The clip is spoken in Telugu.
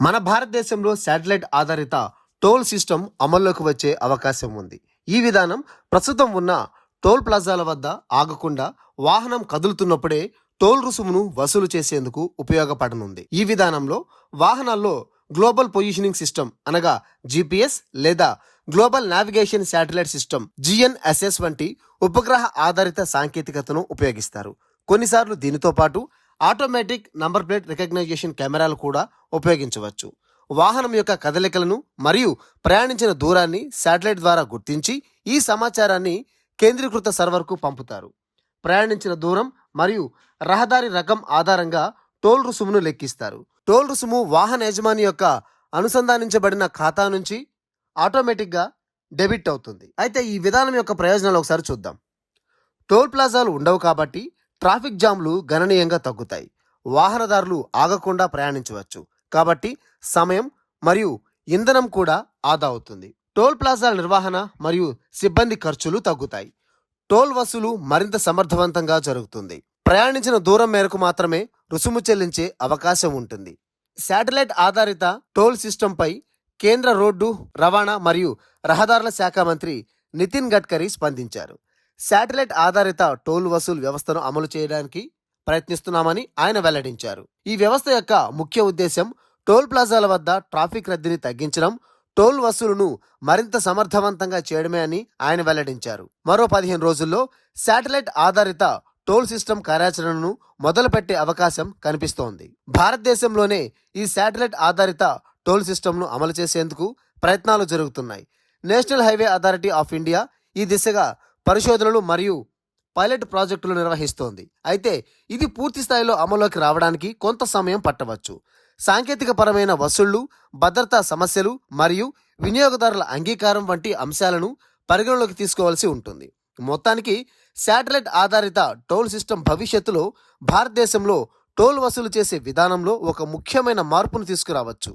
మన భారతదేశంలో శాటిలైట్ ఆధారిత టోల్ సిస్టమ్ అమల్లోకి వచ్చే అవకాశం ఉంది. ఈ విధానం ప్రస్తుతం ఉన్న టోల్ ప్లాజాల వద్ద ఆగకుండా వాహనం కదులుతున్నప్పుడే టోల్ రుసుమును వసూలు చేసేందుకు ఉపయోగపడనుంది. ఈ విధానంలో వాహనాల్లో గ్లోబల్ పొజిషనింగ్ సిస్టమ్ అనగా జీపీఎస్ లేదా global navigation satellite system GNSS వంటి ఉపగ్రహ ఆధారిత సాంకేతికతను ఉపయోగిస్తారు. కొన్నిసార్లు దీనితో పాటు ఆటోమేటిక్ నంబర్ ప్లేట్ రికగ్నైజేషన్ కెమెరాలు కూడా ఉపయోగించవచ్చు. వాహనం యొక్క కదలికలను మరియు ప్రయాణించిన దూరాన్ని శాటిలైట్ ద్వారా గుర్తించి ఈ సమాచారాన్ని కేంద్రీకృత సర్వర్కు పంపుతారు. ప్రయాణించిన దూరం మరియు రహదారి రకం ఆధారంగా టోల్ రుసుమును లెక్కిస్తారు. టోల్ రుసుము వాహన యజమాని యొక్క అనుసంధానించబడిన ఖాతా నుంచి ఆటోమేటిక్గా డెబిట్ అవుతుంది. అయితే ఈ విధానం యొక్క ప్రయోజనాలు ఒకసారి చూద్దాం. టోల్ ప్లాజాలు ఉండవు కాబట్టి ట్రాఫిక్ జామ్లు గణనీయంగా తగ్గుతాయి. వాహనదారులు ఆగకుండా ప్రయాణించవచ్చు. కాబట్టి సమయం మరియు ఇంధనం కూడా ఆదా అవుతుంది. టోల్ ప్లాజాల నిర్వహణ మరియు సిబ్బంది ఖర్చులు తగ్గుతాయి. టోల్ వసూలు మరింత సమర్థవంతంగా జరుగుతుంది. ప్రయాణించిన దూరం మేరకు మాత్రమే రుసుము చెల్లించే అవకాశం ఉంటుంది. శాటిలైట్ ఆధారిత టోల్ సిస్టంపై కేంద్ర రోడ్డు రవాణా మరియు రహదారుల శాఖ మంత్రి నితిన్ గడ్కరీ స్పందించారు. శాటిలైట్ ఆధారిత టోల్ వసూలు వ్యవస్థను అమలు చేయడానికి ప్రయత్నిస్తున్నామని ఆయన వెల్లడించారు. ఈ వ్యవస్థ యొక్క ముఖ్య ఉద్దేశం టోల్ ప్లాజాల వద్ద ట్రాఫిక్ రద్దీని తగ్గించడం టోల్ వసూలును మరింత సమర్థవంతంగా చేయడమే అని ఆయన వెల్లడించారు. మరో పదిహేను రోజుల్లో శాటిలైట్ ఆధారిత టోల్ సిస్టమ్ కార్యాచరణను మొదలుపెట్టే అవకాశం కనిపిస్తోంది. భారతదేశంలోనే ఈ శాటిలైట్ ఆధారిత టోల్ సిస్టమ్ను అమలు చేసేందుకు ప్రయత్నాలు జరుగుతున్నాయి. National highway authority of India ఈ దిశగా పరిశోధనలు మరియు పైలట్ ప్రాజెక్టులు నిర్వహిస్తోంది. అయితే ఇది పూర్తి స్థాయిలో అమలులోకి రావడానికి కొంత సమయం పట్టవచ్చు. సాంకేతికపరమైన వసూళ్ళు భద్రతా సమస్యలు మరియు వినియోగదారుల అంగీకారం వంటి అంశాలను పరిగణలోకి తీసుకోవాల్సి ఉంటుంది. మొత్తానికి శాటిలైట్ ఆధారిత టోల్ సిస్టమ్ భవిష్యత్తులో భారతదేశంలో టోల్ వసూలు చేసే విధానంలో ఒక ముఖ్యమైన మార్పును తీసుకురావచ్చు.